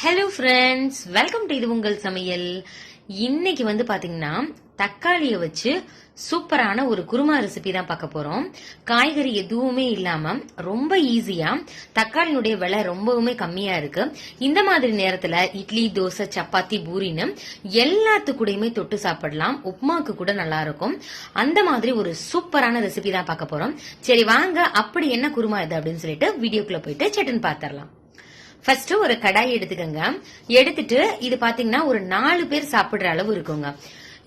Hello friends welcome to இது உங்கள் சமையல். இன்னைக்கு வந்து பாத்தீங்கன்னா தக்காளியை வச்சு சூப்பரான ஒரு குருமா ரெசிபி தான் பார்க்க போறோம். காய்கறி எதுவுமே இல்லாம ரொம்ப ஈஸியா தக்காளினுடைய விலை ரொம்பவுமே கம்மியா இருக்கு. இந்த மாதிரி நேரத்துல இட்லி தோசை சப்பாத்தி பூரின்னு எல்லாத்துக்கூடயுமே தொட்டு சாப்பிடலாம். உப்மாக்கு கூட நல்லா இருக்கும் அந்த மாதிரி ஒரு சூப்பரான ரெசிபி தான் பார்க்க போறோம். சரி வாங்க அப்படி என்ன குருமா இது அப்படின்னு சொல்லிட்டு வீடியோக்குள்ள போயிட்டு சட்டன் பாத்திரலாம். ஃபர்ஸ்ட் ஒரு கடாய் எடுத்துக்கோங்க. எடுத்துட்டு இது பாத்தீங்கன்னா ஒரு நாலு பேர் சாப்பிடுற அளவு இருக்குங்க.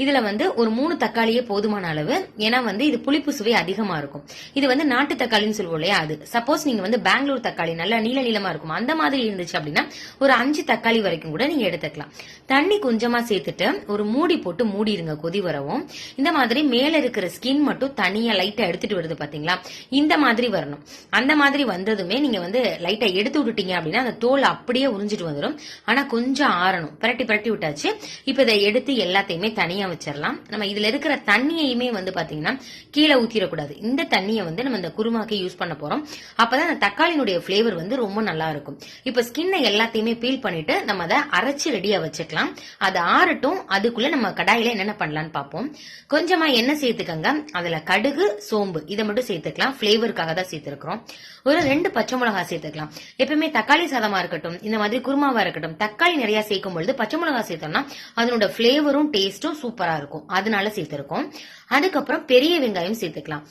இதுல வந்து ஒரு மூணு தக்காளியே போதுமான அளவு. ஏன்னா வந்து இது புளிப்பு சுவை அதிகமா இருக்கும். இது வந்து நாட்டு தக்காளின்னு சொல்லுவோம் இல்லையா அது. சப்போஸ் நீங்க வந்து பெங்களூர் தக்காளி நல்லா நீள நீளமா இருக்கும். அந்த மாதிரி இருந்துச்சு அப்படின்னா ஒரு அஞ்சு தக்காளி வரைக்கும் கூட நீங்க எடுத்துக்கலாம். தண்ணி கொஞ்சமா சேர்த்துட்டு ஒரு மூடி போட்டு மூடிடுங்க கொதி வரவும். இந்த மாதிரி மேல இருக்கிற ஸ்கின் மட்டும் தனியா லைட்டா எடுத்துட்டு வருது பாத்தீங்களா? இந்த மாதிரி வரணும். அந்த மாதிரி வந்ததுமே நீங்க வந்து லைட்டா எடுத்து விட்டுட்டீங்க அப்படின்னா அந்த தோல் அப்படியே உறிஞ்சிட்டு வந்துடும் ஆனா கொஞ்சம் ஆறணும். பிரட்டி பிரட்டி விட்டாச்சு. இப்ப இதை எடுத்து எல்லாத்தையுமே தனியா வச்சிடலாம் நம்ம இதுல இருக்கிற தண்ணியையுமே வந்து பாத்தீங்கன்னா கீழே ஊத்திடக்கூடாது. இந்த தண்ணியை வந்து நம்ம இந்த குருமாக்கு யூஸ் பண்ண போறோம். அப்பதான் அந்த தக்காளியினுடைய பிளேவர் வந்து ரொம்ப நல்லா இருக்கும். இப்ப ஸ்கின்னை எல்லாத்தையுமே பீல் பண்ணிட்டு நம்ம அதை அரைச்சு ரெடியா வச்சுக்கலாம். அது ஆறட்டும் அதுக்குள்ள நம்ம கடாயில என்னென்ன பண்ணலாம்னு பார்ப்போம். கொஞ்சமா எண்ணெய் சேர்த்துக்கங்க. அதுல கடுகு சோம்பு இதை மட்டும் சேர்த்துக்கலாம். பிளேவருக்காக தான் சேர்த்திருக்கிறோம். ஒரு ரெண்டு பச்சை மிளகா சேர்த்துக்கலாம். எப்பவுமே தக்காளி சாதமா இருக்கட்டும் இந்த மாதிரி குருமாவா இருக்கட்டும் தக்காளி நிறைய சேர்க்கும் பொழுது பச்சை மிளகா சேர்த்தோம்னா அதனோட பிளேவரும் டேஸ்டும் சூப்பர் இருக்கும். அதனால சேர்த்திருக்கோம். அதுக்கப்புறம் பெரிய வெங்காயம் சேர்த்துக்கலாம்.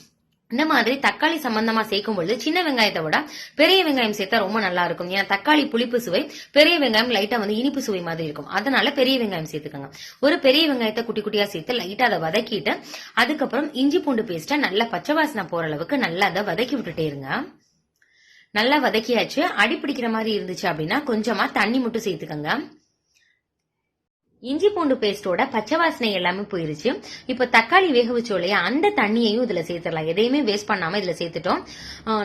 இந்த மாதிரி தக்காளி சம்பந்தமா சேர்க்கும் பொழுது சின்ன வெங்காயத்தை விட பெரிய வெங்காயம் சேர்த்தா ரொம்ப நல்லா இருக்கும். ஏன்னா தக்காளி புளிப்பு சுவை பெரிய வெங்காயம் லைட்டா வந்து இனிப்பு சுவை மாதிரி இருக்கும். அதனால பெரிய வெங்காயம் சேர்த்துக்கோங்க. ஒரு பெரிய வெங்காயத்தை குட்டி குட்டியா சேர்த்து லைட்டா அதை வதக்கிட்டு அதுக்கப்புறம் இஞ்சி பூண்டு பேஸ்ட்டை நல்லா பச்சை வாசனை போற அளவுக்கு நல்லா அதை வதக்கி விட்டுட்டே இருங்க. நல்லா வதக்கியாச்சு. அடி பிடிக்கிற மாதிரி இருந்துச்சு அப்படின்னா கொஞ்சமா தண்ணி மட்டும் சேர்த்துக்கோங்க. இஞ்சி பூண்டு பேஸ்டோட பச்சை வாசனை எல்லாமே போயிருச்சு. இப்ப தக்காளி வேக வச்சோம் இல்லையா அந்த தண்ணியையும் இதுல சேர்த்துடலாம். எதையுமே வேஸ்ட் பண்ணாம இதுல சேர்த்துட்டோம்.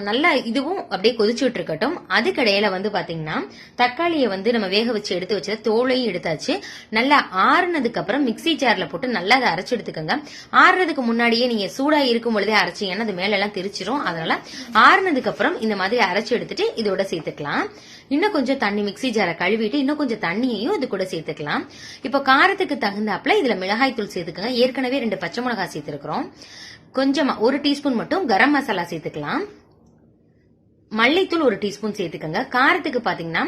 நல்லா இதுவும் அப்படியே கொதிச்சுட்டு இருக்கட்டும் அதுக்கடையில வந்து பாத்தீங்கன்னா தக்காளியை வந்து நம்ம வேக வச்சு எடுத்து வச்சத தோலையும் எடுத்தாச்சு. நல்லா ஆறுனதுக்கு அப்புறம் மிக்ஸி ஜார்ல போட்டு நல்லா அதை அரைச்சு எடுத்துக்கோங்க. ஆறுனதுக்கு முன்னாடியே நீங்க சூடா இருக்கும் பொழுதே அரைச்சிங்கன்னா அது மேல எல்லாம் தெரிச்சிரும். அதனால ஆறுனதுக்கு அப்புறம் இந்த மாதிரி அரைச்சு எடுத்துட்டு இதோட சேர்த்துக்கலாம். இன்னும் கொஞ்சம் தண்ணி மிக்ஸி ஜாரை கழுவிட்டு இன்னும் கொஞ்சம் தண்ணியையும் இது கூட சேர்த்துக்கலாம். இப்போ காரத்துக்கு தகுந்தாப்புல இதுல மிளகாய் தூள் சேர்த்துக்கோங்க. ஏற்கனவே ரெண்டு பச்சை மிளகாய் சேர்த்திருக்கிறோம். கொஞ்சமா ஒரு டீஸ்பூன் மட்டும் கரம் மசாலா சேர்த்துக்கலாம். மல்லித்தூள் ஒரு டீஸ்பூன் சேர்த்துக்கோங்க. காரத்துக்கு பாத்தீங்கன்னா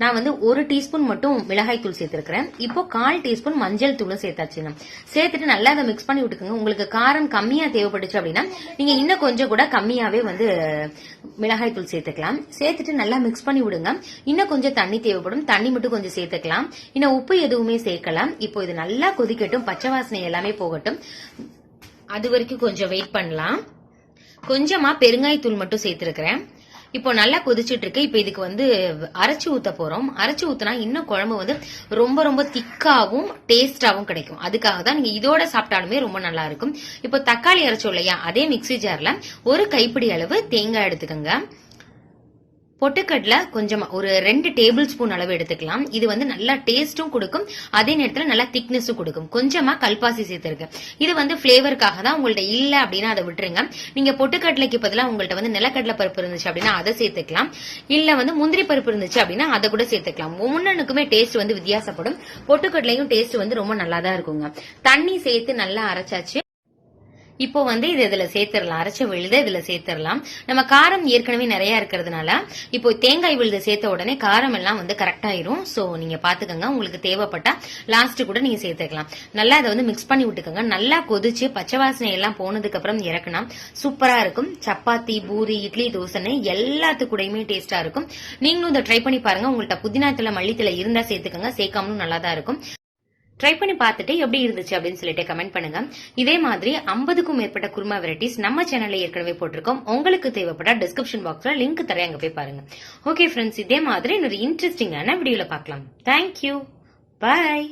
நான் வந்து ஒரு டீஸ்பூன் மட்டும் மிளகாய் தூள் சேர்த்திருக்கிறேன். இப்போ கால் டீஸ்பூன் மஞ்சள் தூளும் சேர்த்தாச்சுங்க. சேர்த்துட்டு நல்லா அதை மிக்ஸ் பண்ணி விட்டுக்கோங்க. உங்களுக்கு காரம் கம்மியா தேவைப்பட்டுச்சு அப்படின்னா நீங்க இன்னும் கொஞ்சம் கூட கம்மியாவே வந்து மிளகாய் தூள் சேர்த்துக்கலாம். சேர்த்துட்டு நல்லா மிக்ஸ் பண்ணி விடுங்க. இன்னும் கொஞ்சம் தண்ணி தேவைப்படும். தண்ணி மட்டும் கொஞ்சம் சேர்த்துக்கலாம். இன்னும் உப்பு எதுவுமே சேர்க்கலாம். இப்போ இது நல்லா கொதிக்கட்டும். பச்சை வாசனை எல்லாமே போகட்டும். அது வரைக்கும் கொஞ்சம் வெயிட் பண்ணலாம். கொஞ்சமா பெருங்காயத்தூள் மட்டும் சேர்த்திருக்கிறேன். இப்போ நல்லா கொதிச்சுட்டு இருக்கு இப்போ இதுக்கு வந்து அரைச்சி ஊத்த போறோம். அரைச்சி ஊற்றினா இன்னும் குழம்பு வந்து ரொம்ப ரொம்ப திக்காகவும் டேஸ்டாகவும் கிடைக்கும். அதுக்காக தான் நீங்க இதோட சாப்பிட்டாலுமே ரொம்ப நல்லா இருக்கும். இப்போ தக்காளி அரைச்சோம் இல்லையா? அதே மிக்ஸி ஜார்ல ஒரு கைப்பிடி அளவு தேங்காய் எடுத்துக்கோங்க. பொட்டுக்கடலை கொஞ்சமாக ஒரு ரெண்டு டேபிள் ஸ்பூன் அளவு எடுத்துக்கலாம். இது வந்து நல்லா டேஸ்டும் கொடுக்கும். அதே நேரத்தில் நல்லா திக்னஸும் கொடுக்கும். கொஞ்சமா கல்பாசி சேர்த்துருக்கு இது வந்து ஃப்ளேவருக்காக தான் உங்கள்ட்ட இல்லை அப்படின்னா அதை விட்டுருங்க. நீங்க பொட்டுக்கடலைக்கு பதிலாக உங்கள்ட்ட வந்து நிலக்கடலை பருப்பு இருந்துச்சு அப்படின்னா அதை சேர்த்துக்கலாம். இல்ல வந்து முந்திரி பருப்பு இருந்துச்சு அப்படின்னா அதை கூட சேர்த்துக்கலாம். ஒவ்வொன்றுக்குமே டேஸ்ட் வந்து வித்தியாசப்படும். பொட்டுக்கடலையும் டேஸ்ட் வந்து ரொம்ப நல்லா தான் இருக்குங்க. தண்ணி சேர்த்து நல்லா அரைச்சாச்சு. இப்போ வந்து இது இதுல சேர்த்துடலாம். அரைச்ச விழுத இதுல சேர்த்துடலாம். நம்ம காரம் ஏற்கனவே நிறைய இருக்கிறதுனால இப்போ தேங்காய் விழுது சேர்த்த உடனே காரம் எல்லாம் வந்து கரெக்ட் ஆயிரும். சோ நீங்க பாத்துக்கோங்க உங்களுக்கு தேவைப்பட்டா லாஸ்ட் கூட நீங்க சேர்த்துக்கலாம். நல்லா அதை வந்து மிக்ஸ் பண்ணி விட்டுக்கோங்க. நல்லா கொதிச்சு பச்சை வாசனை எல்லாம் போனதுக்கு அப்புறம் இறக்குனா சூப்பரா இருக்கும். சப்பாத்தி பூரி இட்லி தோசைன்னு எல்லாத்துக்கூடயுமே டேஸ்டா இருக்கும். நீங்களும் இதை ட்ரை பண்ணி பாருங்க. உங்கள்ட்ட புதினாத்துல மல்லித்தலை இருந்தா சேர்த்துக்கோங்க. சேர்க்காமலும் நல்லா தான் இருக்கும். ட்ரை பண்ணி பார்த்துட்டு எப்படி இருந்துச்சு அப்படின்னு சொல்லிட்டு கமெண்ட் பண்ணுங்க. இதே மாதிரி ஐம்பதுக்கும் மேற்பட்ட குருமா வெரைட்டிஸ் நம்ம சேனல்ல ஏற்கனவே போட்டிருக்கோம். உங்களுக்கு தேவைப்பட்ட டிஸ்கிரிப்ஷன் பாக்ஸ்ல லிங்க் தரேன் அங்க போய் பாருங்க. ஓகே ஃப்ரெண்ட்ஸ் இதே மாதிரி இன்னொரு இன்ட்ரெஸ்டிங்கான வீடியோல பார்க்கலாம். Thank you bye